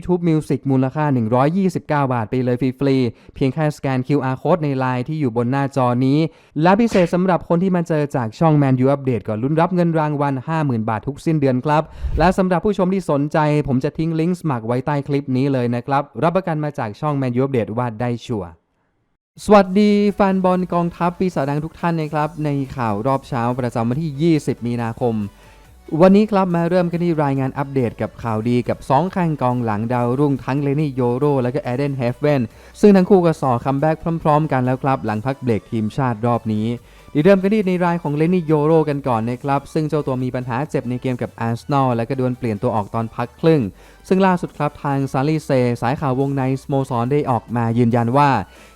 YouTube Music มูลค่า 129 บาทไปเลยฟรีๆ เพียงแค่สแกน QR Code ในไลน์ที่อยู่บนหน้าจอนี้ และพิเศษสำหรับคนที่มาเจอจากช่อง Man U Update ก่อนลุ้นรับเงินรางวัล 50,000 บาททุกสิ้นเดือนครับ และสำหรับผู้ชมที่สนใจ ผมจะทิ้งลิงก์สมัครไว้ใต้คลิปนี้เลยนะครับ รับประกันมาจากช่อง Man U Update ว่าได้ชัวร์สวัสดีแฟนบอลกองทัพปีศาจแดงทุกท่านนะครับ ในข่าวรอบเช้าประจำวันที่ 20 มีนาคม วันนี้ครับมาเริ่มกันที่รายงานอัปเดตกับข่าวดีกับ 2 ข้างกองหลังดาวรุ่งทั้งเลนี่โยโร และก็แอเดนเฮฟเวนซึ่งทั้งคู่ก็สอคัมแบ็กพร้อม ๆ กันแล้วครับ หลังพักเบรกทีมชาติรอบนี้ เดี๋ยวเริ่มกันที่ในรายของเลนี่โยโรกันก่อนนะครับ ซึ่งเจ้าตัวมีปัญหาเจ็บในเกมกับอาร์เซนอลและก็ดวลเปลี่ยนตัวออกตอนพักครึ่ง ซึ่งล่าสุดครับทางซาลีเซ สายข่าววงในสโมสรได้ออกมายืนยันว่า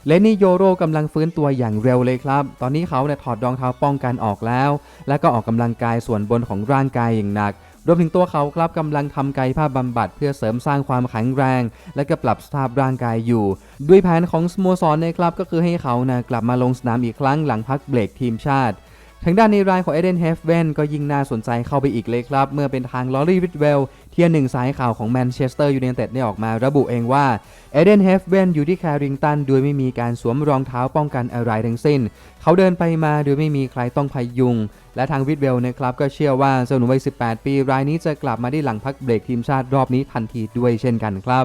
เลนี่โยโรกำลังฟื้นตัวอย่างเร็วเลยครับ ตอนนี้เขาเนี่ยถอดรองเท้าป้องกันออกแล้ว และก็ออกกำลังกายส่วนบนของร่างกายอย่างหนัก รวมถึงตัวเขาครับกำลังทำกายภาพบำบัดเพื่อเสริมสร้างความแข็งแรง และก็ปรับสภาพร่างกายอยู่ ด้วยแผนของสโมสรนะครับก็คือให้เขานะกลับมาลงสนามอีกครั้งหลังพักเบรกทีมชาติทางด้านในรายของเอเดนเฮฟเวนก็ยิ่งน่าสนใจเข้าไปอีกเลยครับ เมื่อเป็นทางลอรี่วิดเวล เทียหนึ่งสายข่าวของแมนเชสเตอร์ยูไนเต็ดได้ออกมาระบุเองว่าเอเดนเฮฟเวนอยู่ที่แคริงตันโดยไม่มีการสวมรองเท้าป้องกันอะไรทั้งสิ้น เขาเดินไปมาโดยไม่มีใครต้องพยุง และทางวิดเวลนะครับก็เชื่อว่าเจ้าหนุ่มวัย 18 ปี รายนี้จะกลับมาได้หลังพักเบรกทีมชาติรอบนี้ทันทีด้วยเช่นกันครับ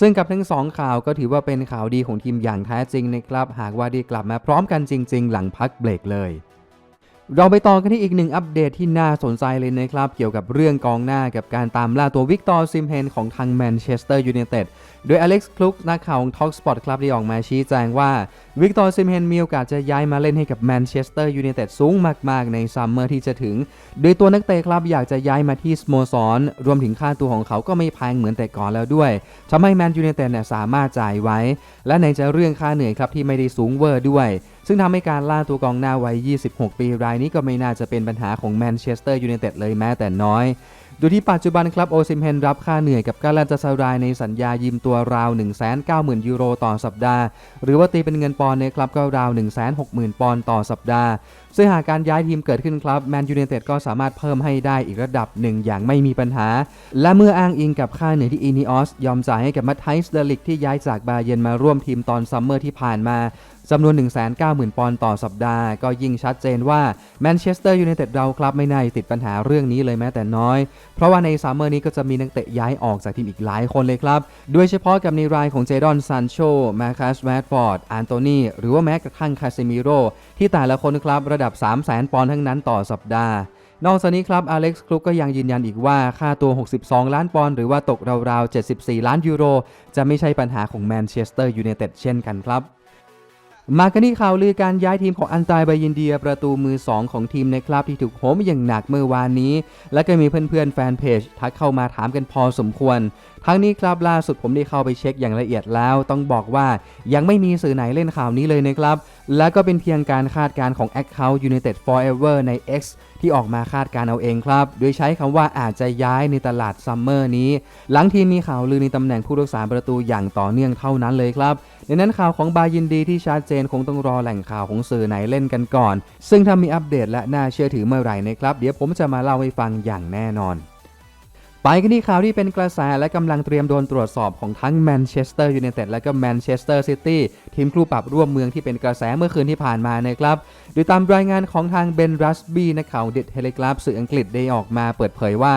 ซึ่งกับทั้งสองข่าวก็ถือว่าเป็นข่าวดีของทีมอย่างแท้จริงนะครับ หากว่าได้กลับมาพร้อมกันจริง ๆ หลังพักเบรกเลย เราไปต่อกันที่อีกหนึ่งอัปเดตที่น่าสนใจเลยนะครับ เกี่ยวกับเรื่องกองหน้ากับการตามล่าตัววิกตอร์ซิมเฮนของทางแมนเชสเตอร์ยูไนเต็ดโดยอเล็กซ์คลุกนักข่าวของ Talk Sport ครับได้ออกมาชี้แจงว่าวิกตอร์ซิมเฮนมีโอกาสจะย้ายมาเล่นให้กับแมนเชสเตอร์ยูไนเต็ดสูงมาก ๆ ในซัมเมอร์ที่จะถึง โดยตัวนักเตะครับอยากจะย้ายมาที่สโมสร รวมถึงค่าตัวของเขาก็ไม่แพงเหมือนแต่ก่อนแล้วด้วยทำให้แมนยูไนเต็ดเนี่ยสามารถจ่ายไว้ และในจะเรื่องค่าเหนื่อยครับที่ไม่ได้สูงเวอร์ด้วย ซึ่งทำให้การล่าตัวกองหน้าวัย 26 ปีรายนี้ก็ไม่น่าจะเป็นปัญหาของแมนเชสเตอร์ยูไนเต็ดเลยแม้แต่น้อยโดยที่ปัจจุบันครับโอซิมเฮนรับค่าเหนื่อยกับกาลาตาซารายในสัญญายืมตัวราว 190,000 ยูโรต่อสัปดาห์ หรือว่าตีเป็นเงินปอนด์นะครับก็ราว 160,000 ปอนด์ต่อสัปดาห์ซึ่งหากการย้ายทีมเกิดขึ้นครับแมนยูไนเต็ดก็สามารถเพิ่มให้ได้อีกระดับหนึ่งอย่างไม่มีปัญหา และเมื่ออ้างอิงกับค่าเหนื่อยที่อีนีออสยอมจ่ายให้กับมัตไทส์เดลิกที่ย้ายจากบาเยนมาร่วมทีมตอนซัมเมอร์ที่ผ่านมาจำนวน 190,000 ปอนด์ต่อสัปดาห์ ก็ยิ่งชัดเจนว่าแมนเชสเตอร์ยูไนเต็ดเราครับไม่น่าติดปัญหาเรื่องนี้เลยแม้แต่น้อย เพราะว่าในซัมเมอร์นี้ก็จะมีนักเตะย้ายออกจากทีมอีกหลายคนเลยครับ โดยเฉพาะกับในรายของเจดอนซานโชมาคัสแวดฟอร์ด อันโตนี หรือว่าแม้กระทั่งคาเซมิโรที่แต่ละคนครับระดับ 3 0 0 0 0ปอนด์ทั้งนั้นต่อสัปดาห์ นอกจากนี้ครับอเล็กซ์คลุกก็ยังยืนยันอีกว่าค่าตัว 62 ล้านปอนด์หรือว่าตกราวๆ 74 ล้านยูโร จะไม่ใช่ปัญหาของแมนเชสเตอร์ยูไนเต็ดเช่นกันครับ มากันที่ข่าวลือการย้ายทีมของอันตายบายินเดียประตูมือ 2 ของทีมนะครับที่ถูกโหมอย่างหนักเมื่อวานนี้ และก็มีเพื่อนๆแฟนเพจทักเข้ามาถามกันพอสมควร ทั้งนี้ครับล่าสุดผมได้เข้าไปเช็คอย่างละเอียดแล้ว ต้องบอกว่ายังไม่มีสื่อไหนเล่นข่าวนี้เลยนะครับ และก็เป็นเพียงการคาดการณ์ของ Account United Forever ใน X ที่ออกมาคาดการณ์เอาเองครับ โดยใช้คำว่าอาจจะย้ายในตลาดซัมเมอร์นี้ หลังทีมมีข่าวลือในตำแหน่งผู้รักษาประตูอย่างต่อเนื่องเท่านั้นเลยครับดังนั้นข่าวของบายินดีที่ชัดเจนคงต้องรอแหล่งข่าวของสื่อไหนเล่นกันก่อน ซึ่งถ้ามีอัปเดตและน่าเชื่อถือเมื่อไหร่นะครับ เดี๋ยวผมจะมาเล่าให้ฟังอย่างแน่นอน ไปกันที่ข่าวที่เป็นกระแสและกำลังเตรียมโดนตรวจสอบของทั้งแมนเชสเตอร์ยูไนเต็ดและก็แมนเชสเตอร์ซิตี้ทีมครูปรับร่วมเมืองที่เป็นกระแสเมื่อคืนที่ผ่านมานะครับ โดยตามรายงานของทางเบนรัสบีนักข่าวเดดเทเลกราฟสื่ออังกฤษได้ออกมาเปิดเผยว่า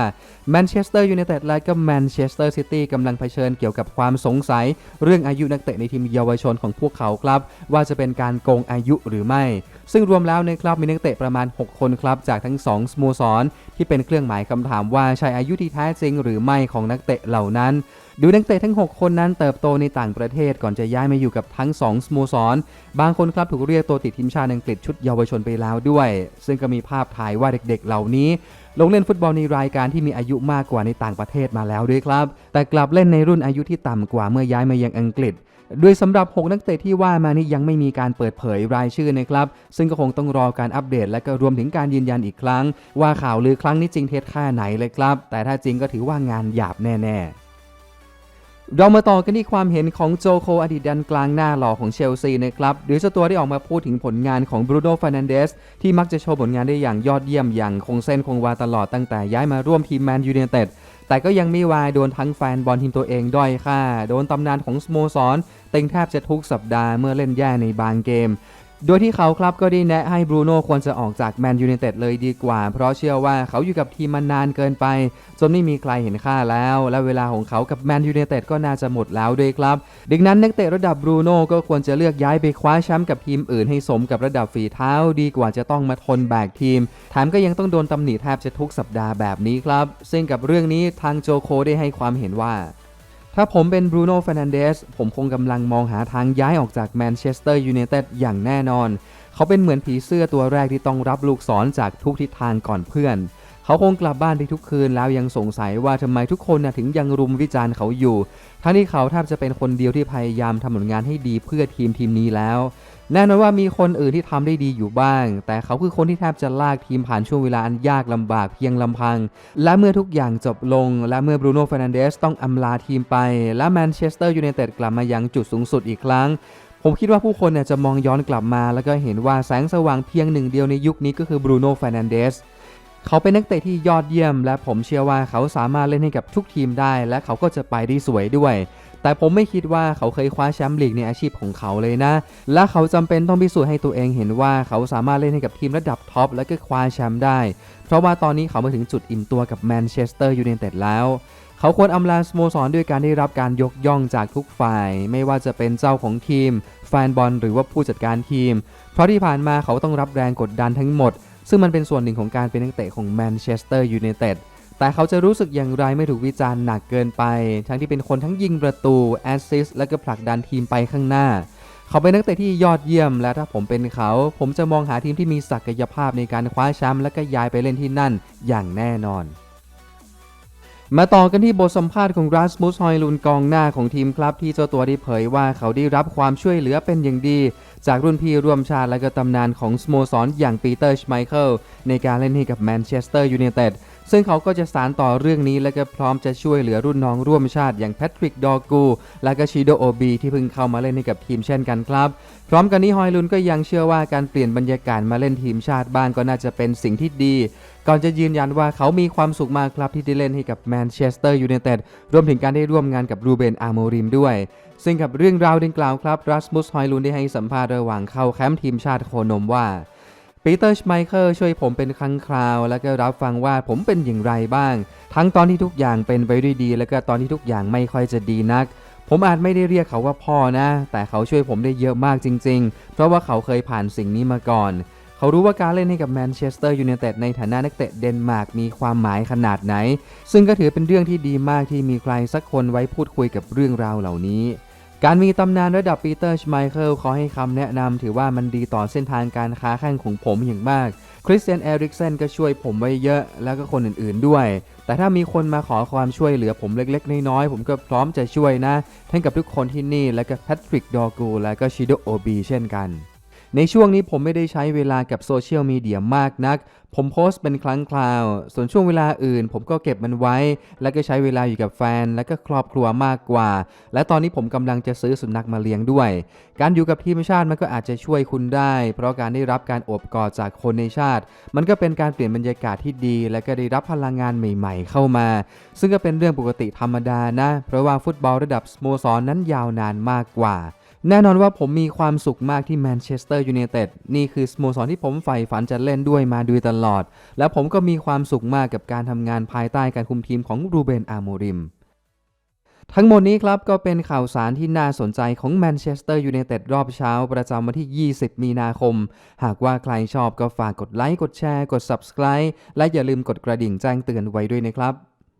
แมนเชสเตอร์ยูไนเต็ดและก็แมนเชสเตอร์ซิตี้กำลังเผชิญเกี่ยวกับความสงสัย เรื่องอายุนักเตะในทีมเยาวชนของพวกเขาครับ ว่าจะเป็นการโกงอายุหรือไม่ ซึ่งรวมแล้วนะครับมีนักเตะประมาณ 6 คนครับจากทั้ง 2สโมสรที่เป็นเครื่องหมายคำถามว่าใช่อายุที่แท้จริงหรือไม่ของนักเตะเหล่านั้น ดูนักเตะทั้ง 6 คนนั้นเติบโตในต่างประเทศก่อนจะย้ายมาอยู่กับทั้ง 2สโมสร บางคนครับถูกเรียกตัวติดทีมชาติอังกฤษชุดเยาวชนไปแล้วด้วย ซึ่งก็มีภาพถ่ายว่าเด็กๆ เหล่านี้ ลงเล่นฟุตบอลในรายการที่มีอายุมากกว่าในต่างประเทศมาแล้วด้วยครับ แต่กลับเล่นในรุ่นอายุที่ต่ำกว่าเมื่อย้ายมายังอังกฤษ โดยสำหรับ 6 นักเตะที่ว่ามานี่ยังไม่มีการเปิดเผยรายชื่อนะครับ ซึ่งก็คงต้องรอการอัปเดต และก็รวมถึงการยืนยันอีกครั้ง ว่าข่าวลือครั้งนี้จริงเท็จแค่ไหนเลยครับ แต่ถ้าจริงก็ถือว่างานหยาบแน่ๆเรามาต่อกันที่ความเห็นของโจโคอดีตดันกลางหน้าหล่อของเชลซีนะครับโดยเจ้าตัวได้ออกมาพูดถึงผลงานของบรูโน่ฟ r ร์นันเดสที่มักจะโชว์ผลงานได้อย่างยอดเยี่ยมอย่างคงเส้นคงวาตลอดตั้งแต่ย้ายมาร่วมทีมแมนยู i นเต็ด แต่ก็ยังไม่วายโดนทั้งแฟนบอลทีมตัวเองด้อยค่า โดนตำนานของสโมสรเต็งแทบจะทุกสัปดาห์เมื่อเล่นแย่ในบางเกม โดยที่เขาครับก็ได้แนะให้บรูโน่ควรจะออกจากแมนยู i นเต็ดเลยดีกว่า เพราะเชื่อว่าเขาอยู่กับทีมมานานเกินไป จนไม่มีใครเห็นค่าแล้ว และเวลาของเขากับแมนยู i นเต็ดก็น่าจะหมดแล้วด้วยครับดังนั้นนักเตะระดับบรูโน่ก็ควรจะเลือกย้ายไปคว้าแชมป์กับทีมอื่นให้สมกับระดับฝีเท้า ดีกว่าจะต้องมาทนแบกทีมแถมก็ยังต้องโดนตำหนิแทบจะทุกสัปดาห์แบบนี้ครับ ซึ่งกับเรื่องนี้ทางโจโคได้ให้ความเห็นว่า ถ้าผมเป็นบรูโน่ฟ r ร์นันเดสผมคงกำลังมองหาทางย้ายออกจากแมนเชสเตอร์ยูไนเต็ดอย่างแน่นอน เขาเป็นเหมือนผีเสื้อตัวแรกที่ต้องรับลูกศรจากทุกทิศทางก่อนเพื่อน เขาคงกลับบ้านไปทุกคืนแล้วยังสงสัยว่าทำไมทุกคนนะถึงยังรุมวิจารณ์เขาอยู่ ทั้งที่เขาแทบจะเป็นคนเดียวที่พยายามทำผลงานให้ดีเพื่อทีมทีมนี้แล้ว แน่นอนว่ามีคนอื่นที่ทำได้ดีอยู่บ้าง แต่เขาคือคนที่แทบจะลากทีมผ่านช่วงเวลาอันยากลำบากเพียงลำพัง และเมื่อทุกอย่างจบลง และเมื่อบรูโน่ฟรนันเดสต้องอำลาทีมไป และแมนเชสเตอร์ยูไนเต็ดกลับมายังจุดสูงสุดอีกครั้ง ผมคิดว่าผู้คนเนี่ยจะมองย้อนกลับมา แล้วก็เห็นว่าแสงสว่างเพียงหนึ่งเดียวในยุคนี้ก็คือบรูโน่ฟรนันเดสเขาเป็นนักเตะที่ยอดเยี่ยม และผมเชื่อว่าเขาสามารถเล่นให้กับทุกทีมได้ และเขาก็จะไปได้สวยด้วย แต่ผมไม่คิดว่าเขาเคยคว้าแชมป์ลีกในอาชีพของเขาเลยนะ และเขาจำเป็นต้องพิสูจน์ให้ตัวเองเห็นว่าเขาสามารถเล่นให้กับทีมระดับท็อปและก็คว้าแชมป์ได้ เพราะว่าตอนนี้เขามาถึงจุดอิ่มตัวกับแมนเชสเตอร์ยูไนเต็ดแล้วเขาควรอำลาสโมสรด้วยการได้รับการยกย่องจากทุกฝ่าย ไม่ว่าจะเป็นเจ้าของทีม แฟนบอลหรือว่าผู้จัดการทีม เพราะที่ผ่านมาเขาต้องรับแรงกดดันทั้งหมด ซึ่งมันเป็นส่วนหนึ่งของการเป็นนักเตะของแมนเชสเตอร์ยูไนเต็ด แต่เขาจะรู้สึกอย่างไรไม่ถูกวิจารณ์หนักเกินไป ทั้งที่เป็นคนทั้งยิงประตูแอสซิสและก็ผลักดันทีมไปข้างหน้า เขาเป็นนักเตะที่ยอดเยี่ยม และถ้าผมเป็นเขา ผมจะมองหาทีมที่มีศักยภาพในการคว้าแชมป์และก็ย้ายไปเล่นที่นั่นอย่างแน่นอนมาต่อกันที่บทสัมภาษณ์ของรัสมุสฮอยลุนกองหน้าของทีมครับที่เจ้าตัวได้เผยว่าเขาได้รับความช่วยเหลือเป็นอย่างดี จากรุ่นพี่ร่วมชาติและก็ตำนานของสโมสรอย่างปีเตอร์ชไมเคิลในการเล่นให้กับแมนเชสเตอร์ยูไนเต็ด ซึ่งเขาก็จะสานต่อเรื่องนี้และก็พร้อมจะช่วยเหลือรุ่นน้องร่วมชาติอย่างแพทริกดอกู และก็ชิโดโอบีที่เพิ่งเข้ามาเล่นให้กับทีมเช่นกันครับ พร้อมกันนี้ฮอยลุนก็ยังเชื่อว่าการเปลี่ยนบรรยากาศมาเล่นทีมชาติบ้างก็น่าจะเป็นสิ่งที่ดี ก่อนจะยืนยันว่าเขามีความสุขมากครับที่ได้เล่นให้กับแมนเชสเตอร์ยูไนเต็ดรวมถึงการได้ร่วมงานกับรูเบนอาร์โมริมด้วย ซึ่งกับเรื่องราวดังกล่าวครับรัสมุสฮอยลุนได้ให้สัมภาษณ์ระหว่างเข้าแคมป์ทีมชาติโคนมว่า ปีเตอร์ชไมเคิลช่วยผมเป็นครั้งคราว แล้วก็รับฟังว่าผมเป็นอย่างไรบ้าง ทั้งตอนที่ทุกอย่างเป็นไปด้วยดี แล้วก็ตอนที่ทุกอย่างไม่ค่อยจะดีนัก ผมอาจไม่ได้เรียกเขาว่าพ่อนะ แต่เขาช่วยผมได้เยอะมากจริง ๆ เพราะว่าเขาเคยผ่านสิ่งนี้มาก่อน เขารู้ว่าการเล่นให้กับแมนเชสเตอร์ยูไนเต็ดในฐานะนักเตะเดนมาร์กมีความหมายขนาดไหน ซึ่งก็ถือเป็นเรื่องที่ดีมากที่มีใครสักคนไว้พูดคุยกับเรื่องราวเหล่านี้ การมีตำนานระดับปีเตอร์ชไมเคิลขอให้คำแนะนำถือว่ามันดีต่อเส้นทางการค้าแข่งของผมอย่างมากคริสเตียนเอริกเซนก็ช่วยผมไว้เยอะแล้วก็คนอื่นๆด้วย แต่ถ้ามีคนมาขอความช่วยเหลือผมเล็กๆ น้อยๆ ผมก็พร้อมจะช่วยนะทั้งกับทุกคนที่นี่และก็แพทริกดอกูและก็ชิโดโอบีเช่นกัน ในช่วงนี้ผมไม่ได้ใช้เวลากับโซเชียลมีเดียมากนัก ผมโพสต์เป็นครั้งคราว ส่วนช่วงเวลาอื่น ผมก็เก็บมันไว้ แล้วก็ใช้เวลาอยู่กับแฟน และก็ครอบครัวมากกว่า และตอนนี้ผมกำลังจะซื้อสุนัขมาเลี้ยงด้วย การอยู่กับทีมชาติมันก็อาจจะช่วยคุณได้ เพราะการได้รับการโอบกอดจากคนในชาติ มันก็เป็นการเปลี่ยนบรรยากาศที่ดี และก็ได้รับพลังงานใหม่ ๆ เข้ามา ซึ่งก็เป็นเรื่องปกติธรรมดานะ เพราะว่าฟุตบอลระดับสโมสรนนั้นยาวนานมากกว่า แน่นอนว่าผมมีความสุขมากที่แมนเชสเตอร์ยูไนเต็ดนี่คือสโมสรที่ผมใฝ่ฝันจะเล่นด้วยมาโดยตลอด และผมก็มีความสุขมากกับการทำงานภายใต้การคุมทีมของรูเบนอาร์โมริม ทั้งหมดนี้ครับก็เป็นข่าวสารที่น่าสนใจของแมนเชสเตอร์ยูไนเต็ดรอบเช้า ประจำวันที่ 20 มีนาคม หากว่าใครชอบก็ฝากกดไลค์กดแชร์ กด Subscribe และอย่าลืมกดกระดิ่งแจ้งเตือนไว้ด้วยนะครับ